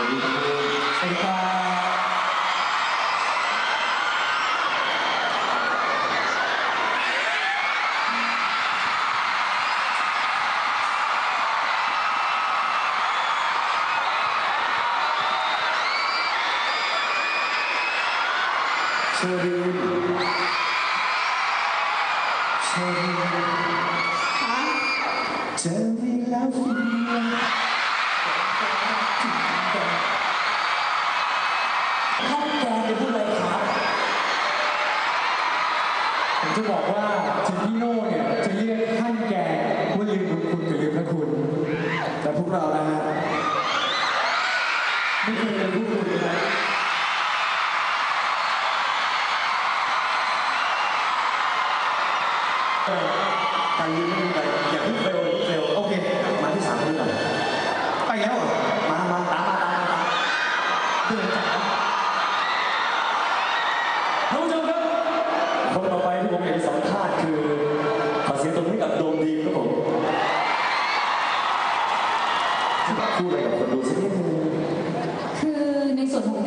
우리 셀파 소리 ท่านแกจะพูดอะไรครับ ผมจะบอกว่าถึงพี่โน่ คนต่อไปที่ผมอยากจะสัมภาษณ์คือขอเสียงตรงนี้กับโดมดีครับผมพูดอะไรกับคนดูสักนิดนึง คือในส่วนของ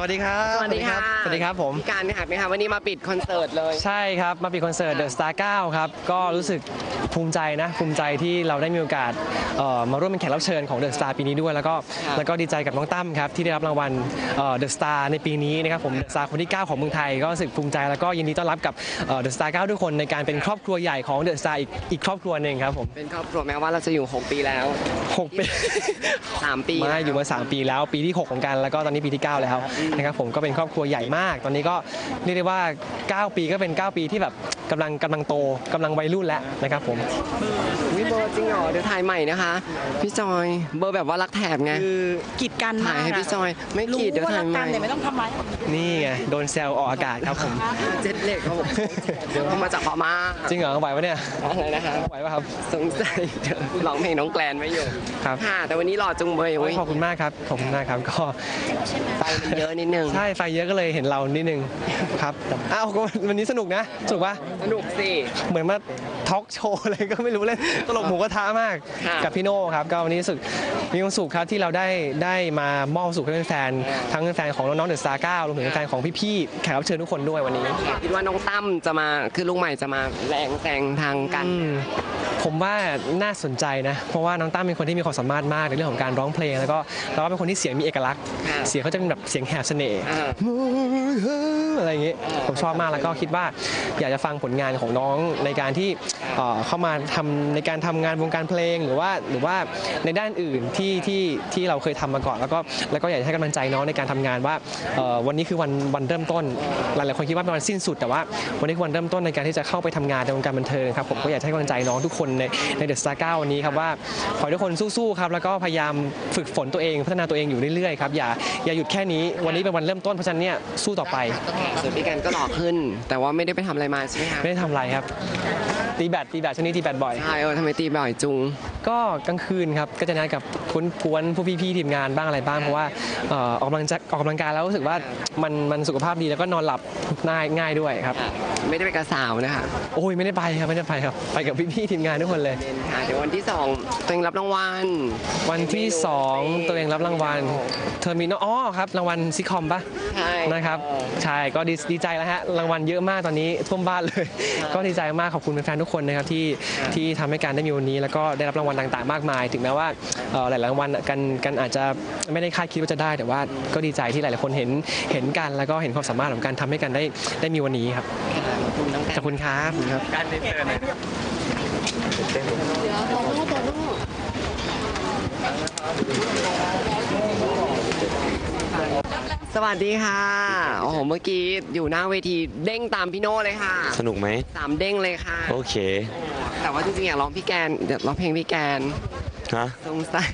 สวัสดีครับ สวัสดีค่ะ สวัสดีครับผม พี่การค่ะไหมคะวันนี้มาปิดคอนเสิร์ตเลยใช่ครับ มาปิดคอนเสิร์ต The Star 9 ครับ ก็รู้สึกภูมิใจนะ ภูมิใจที่เราได้มีโอกาสเอ่อมาร่วมเป็นแขกรับเชิญของ The Star ปีนี้ด้วย แล้วก็แล้วก็ดีใจกับน้องตั้มครับ ที่ได้รับรางวัลเอ่อ The Star ในปีนี้นะครับผม The Star คนที่ 9 ของเมืองไทย ก็รู้สึกภูมิใจแล้วก็ยินดีต้อนรับกับเอ่อ The Star 9 ทุกคนในการเป็นครอบครัวใหญ่ของ The Star อีกอีกครอบครัวหนึ่งครับผมเป็นครอบครัวแม้ว่าเราจะอยู่ 6 ปีแล้ว หกปี 3 ปีมาแล้วอยู่มา 3 ปีแล้วปีที่ 6 ของกันแล้วก็ตอนนี้ปีที่ 9 แล้วนะครับผมก็เป็นครอบครัวใหญ่มาก ตอนนี้ก็เรียกได้ว่า 9 ปีก็เป็น 9 ปีที่แบบ กำลังกำลังโตกำลังวัยรุ่นแล้วนะครับผมวิเบอร์จริงเหรอเดี๋ยวถ่ายใหม่นะคะ พี่จอยเบอร์แบบว่ารักแถบไงคือกีดกันถ่ามายกให้อะพี่จอย ไม่ขีดเดี๋ยวรู้ว่าถ่ายรักใหกัม่นแต่ไม่ต้องทำร้ายนี่ไงโดนแซวออกอากาศครับผมเจ็ดเหล็กเขาบอกเดี๋ยวเขามาจากพม่าจริงเหรอไหวปะเนี่ยอะไรนะคะไหวปะครับสงสัยเดี๋ยวร้องเพลงน้องแกลนไว้อยู่ครับค่ะแต่วันนี้หล่อจุงเบยโอ้โอ้ยยขอบคุณมากครับขอบคุณมากครับก็ไฟมันเยอะนิดนึงใช่ไฟเยอะก็เลยเห็นเรานิดนึงครับอ้าวก็วันนี้สนุกนะสนุกปะสนุกสิ เหมือนมา ทอล์กโชว์อะไรก็ไม่รู้เลยตลกหมูกระทะมากค่ะกับพี่โน่ครับก็วันนี้รู้สึกมีความสุขครับที่เราได้ได้มามอบความสุขให้แฟนๆทั้งแฟนของน้องๆเดอะสตาร์เก้ารวมถึงแฟนของพี่ๆแขกรับเชิญทุกคนด้วยวันนี้คิดว่าน้องตั้มจะมาคือลุงใหม่จะมาแรงแซงทางกันอืมผมว่าน่าสนใจนะ เพราะว่าน้องตั้มเป็นคนที่มีความสามารถมากในเรื่องของการร้องเพลง แล้วก็แล้วก็เป็นคนที่เสียงมีเอกลักษณ์ค่ะเสียงเขาจะเป็นแบบเสียงแหบเสน่ห์อ่าอะไรอย่างงี้ผมชอบมากแล้วก็คิดว่าอยากจะฟังผลงานของน้องในการที่เอ่อเข้ามาทำในการทำงานวงการเพลงหรือว่าหรือว่าในด้านอื่นที่ที่ที่เราเคยทำมาก่อน แล้วก็แล้วก็อยากจะให้กำลังใจน้องในการทำงานว่าเอ่อวันนี้คือวันวันเริ่มต้นหลายๆคนคิดว่าเป็นวันสิ้นสุด แต่ว่าวันนี้คือวันเริ่มต้นในการที่จะเข้าไปทำงานในวงการบันเทิงครับผมก็อยากจะให้กำลังใจน้องทุกคนในในเดอะสตาร์เก้าวันนี้ครับว่าขอให้ทุกคนสู้ๆครับแล้วก็พยายามฝึกฝนตัวเองพัฒนาตัวเองอยู่เรื่อยๆครับอย่าอย่าหยุดแค่นี้ วันนี้เป็นวันเริ่มต้นเพราะฉะนั้นเนี่ยสู้ต่อไปส่วนพี่กันก็หล่อขึ้น แต่ว่าไม่ได้ไปทำอะไรมาใช่ไหมคะไม่ได้ทำอะไรครับตีแบตตีแบตช่วงนี้ตีแบตบ่อย ใช่เออทำไมตีบ่อยจุง ก็กลางคืนครับก็จะนัดกับคุณกวนผู้พี่ๆทีมงานบ้างอะไรบ้างเพราะว่าเอ่อออกกำลังจะออกกำลังกายแล้วรู้สึกว่ามันมันสุขภาพดีแล้วก็นอนหลับง่ายง่ายด้วยครับ ไม่ได้ไปกับสาวนะคะโอ้ยไม่ได้ไปครับไม่ได้ไปครับ ไปกับพี่ๆทีมงานทุกคนเลยเป็นค่ะ เดี๋ยววันที่สองตัวเองรับรางวัล วันที่ 2 ตัวเองรับรางวัลเทอร์มินอลอ๋อครับรางวัลซิคอมปะใช่นะครับใช่ก็ดีดีใจแล้วฮะรางวัลเยอะมากตอนนี้ท่วมบ้านเลย ก็ดีใจมากขอบคุณแฟนๆทุกคนนะครับที่ที่ทำให้การได้มีวันนี้ แล้วก็ได้รับรางวัลวันต่างๆ มากมาย ถึงแม้ว่าหลายๆรางวัลกันกันอาจจะไม่ได้คาดคิดว่าจะได้ แต่ว่าก็ดีใจที่หลายๆคนเห็นเห็นกันแล้วก็เห็นความสามารถของการทำให้กันได้ได้มีวันนี้ครับขอบคุณครับการเดินเดินสวัสดีค่ะ โอ้โห เมื่อกี้อยู่หน้าเวทีเด้งตามพี่โน่เลยค่ะ สนุกไหมสามเด้งเลยค่ะ โอเค แต่ว่าจริงๆอยากร้องพี่แกนอยากร้องเพลงพี่แกนฮะสงสัย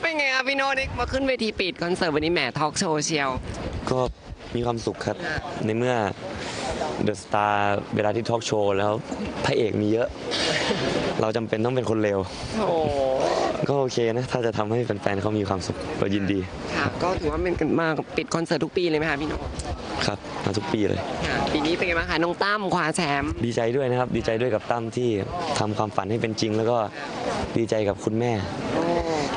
เป็นไงครับพี่โน่ได้มาขึ้นเวทีปิดคอนเสิร์ตวันนี้แหมทอล์กโชว์เชียว ก็มีความสุขครับ ในเมื่อเดอะสตาร์เวลาที่ทอล์กโชว์แล้วพระเอกมีเยอะ เราจำเป็นต้องเป็นคนเร็วโอ้ก็โอเคนะ ถ้าจะทำให้แฟนๆเขามีความสุขก็ยินดี ค่ะ ก็ถือว่าเป็นมาปิดคอนเสิร์ตทุกปีเลยไหมคะพี่โน่ ครับมาทุกปีเลย ค่ะปีนี้เป็นไงบ้างคะน้องตั้มคว้าแชมป์ดีใจด้วยนะครับ ดีใจด้วยกับตั้มที่ทำความฝันให้เป็นจริง แล้วก็ดีใจกับคุณแม่ โอ้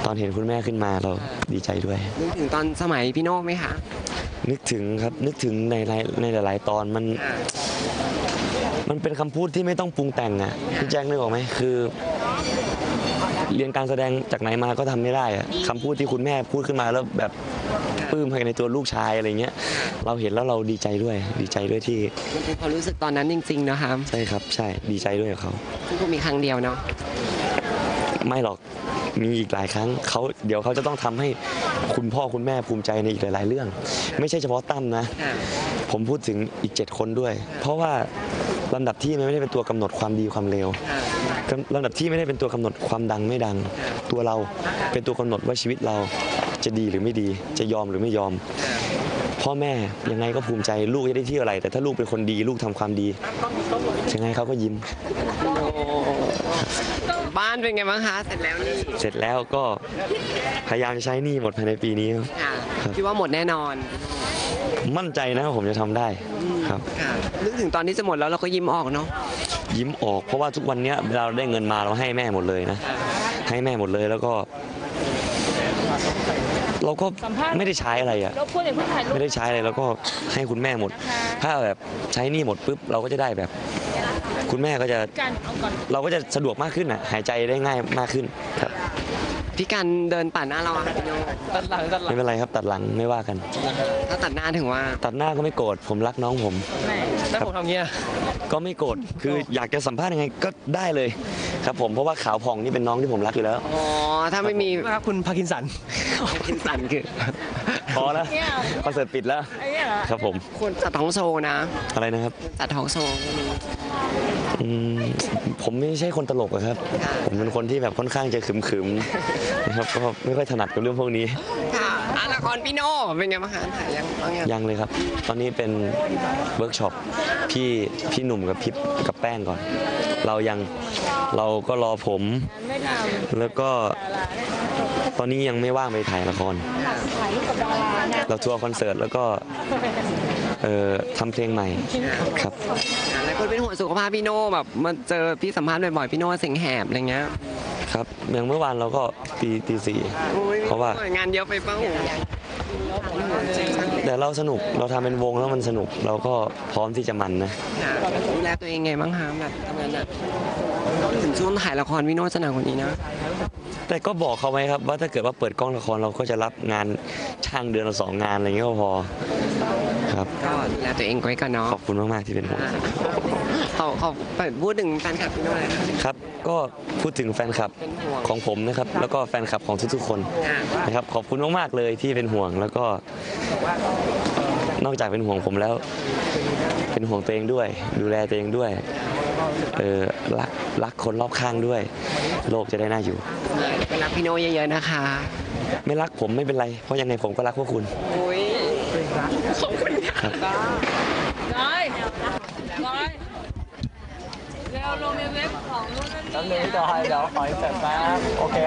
ตอนเห็นคุณแม่ขึ้นมาเราดีใจด้วย นึกถึงตอนสมัยพี่โน่ไหมคะนึกถึงครับนึกถึงในหลายในหลาย ๆ ตอนมันค่ะมันเป็นคำพูดที่ไม่ต้องปรุงแต่งอะพี่แจ็คนึกออกไหมคือ เรียนการแสดงจากไหนมาก็ทำไม่ได้อะคำพูดที่คุณแม่พูดขึ้นมาแล้วแบบปลื้มภายในตัวลูกชายอะไรเงี้ยเราเห็นแล้วเราดีใจด้วยดีใจด้วยที่มันเป็นความรู้สึกตอนนั้นจริงๆนะคะใช่ครับใช่ดีใจด้วยกับเขาซึ่งก็มีครั้งเดียวเนาะไม่หรอกมีอีกหลายครั้งเขาเดี๋ยวเขาจะต้องทำให้คุณพ่อคุณแม่ภูมิใจในอีกหลาย ๆ เรื่อง ไม่ใช่เฉพาะตั้มนะค่ะผมพูดถึงอีก 7 คนด้วย เพราะว่า ลำดับที่มันไม่ได้เป็นตัวกำหนดความดีความเลวค่ะลำดับที่ไม่ได้เป็นตัวกำหนดความดังไม่ดัง ตัวเราเป็นตัวกำหนดว่าชีวิตเราจะดีหรือไม่ดี จะยอมหรือไม่ยอม พ่อแม่ยังไงก็ภูมิใจลูกจะได้เที่ยวอะไร แต่ถ้าลูกเป็นคนดีลูกทำความดียังไงเขาก็ยิ้มโอ้บ้านเป็นไงบ้างคะเสร็จแล้วนี่เสร็จแล้วก็พยายามจะใช้หนี้หมดภายในปีนี้ครับค่ะคิดว่าหมดแน่นอน มั่นใจนะว่าผมจะทำได้ครับ ค่ะนึกถึงตอนที่จะหมดแล้วเราก็ยิ้มออกเนาะ ยิ้มออกเพราะว่าทุกวันเนี้ยเวลาเราได้เงินมาเราให้แม่หมดเลยนะ ให้แม่หมดเลยแล้วก็ เราก็ไม่ได้ใช้อะไรอะรบกวนอย่าเพิ่งถ่ายรูป ไม่ได้ใช้อะไรแล้วก็ให้คุณแม่หมดถ้าแบบใช้หนี่หมดปุ๊บเราก็จะได้แบบ คุณแม่ก็จะกันเอาก่อน เราก็จะสะดวกมากขึ้นอะหายใจได้ง่ายมากขึ้นครับ พี่กันเดินป่านหน้าเราอะค่ะพี่โน่ตัดหลังตัดหลัไม่งเป็นไรครับตัดหลังไม่ว่ากัน ถ้าตัดหน้าถึงว่าตัดหน้าก็ไม่โกรธผมรักน้องผม แล้วผมทำเงี้ยก็ไม่โกรธคืออยากจะสัมภาษณ์ยังไงก็ได้เลยครับผมเพราะว่าขาวผ่องนี่เป็นน้องที่ผมรักอยู่แล้ว อ๋อถ้าไม่มีครับคุณพาร์กินสันพินสันคือ พอแล้วคอนเสิร์ตปิดแล้วไอ้เนี่ยเหรอครับผมควรจัดท้องโชว์นะ อะไรนะครับจัดท้องโชว์วันนี้อืมผมไม่ใช่คนตลกอะครับค่ะผมเป็นคนที่แบบค่อนข้างจะขึมๆนะครับก็ไม่ค่อยถนัดกับเรื่องพวกนี้ค่ะอะละครพี่โน่เป็นไงบ้างคะถ่ายยังบ้างยังยังเลยครับ ตอนนี้เป็นเวิร์กช็อปพี่พี่หนุ่มกับพี่กับแป้งก่อน เรายังเราก็รอผมไม่ทแล้วก็ ตอนนี้ยังไม่ว่างไปถ่ายละครำถ่ายรูปกับดาราเนี่ยเราทัวร์คอนเสิร์ตแล้วก็เอ่อทำเพลงใหม่ครับอะหลายคนเป็นห่วงสุขภาพพี่โน่แบบมาเจอพี่สัมภาษณ์บ่อยๆพี่โน่เสียงแหบอะไรเงี้ยครับอย่างเมื่อวานเราก็ตีตีสี่อุ๊ยเพราะว่า งานเยอะไปเปล่าแต่เราสนุกเราทำเป็นวงแล้วมันสนุกเราก็พร้อมที่จะมันนะค่ะดูแลตัวเองไงบ้างคะแบบทำงานหนักถึงช่วงถ่ายละครพี่โน่จะหนักกว่านี้นะ แต่ก็บอกเขาไว้ครับ ว่าถ้าเกิดว่าเปิดกล้องละครเราก็จะรับงานช่างเดือนละสองงานอะไรเงี้ยก็พอครับก็ดูแลตัวเองไว้ก่อนเนาะขอบคุณมากๆที่เป็นห่วงอะเขาเขาเปิดพูดถึงแฟนคลับพี่โน่เลยค่ะครับ ก็พูดถึงแฟนคลับเป็นห่วงของผมนะครับ แล้วก็แฟนคลับของทุกๆคนค่ะนะครับขอบคุณมากๆเลยที่เป็นห่วงแล้วก็ นอกจากเป็นห่วงผมแล้ว เป็นห่วงตัวเองด้วย ดูแลตัวเองด้วย เออรักรักคนรอบข้างด้วย โลกจะได้น่าอยู่ไปรักพี่โน่เยอะๆนะคะ ไม่รักผมไม่เป็นไร เพราะยังไงผมก็รักพวกคุณอุ้ยขอบคุณค่ะร้อยร้อยเร็วลงในเว็บของนู่นนั่นนี่แล้วเลยต่อให้เดี๋ยวขอให้เสร็จแป๊บโอเค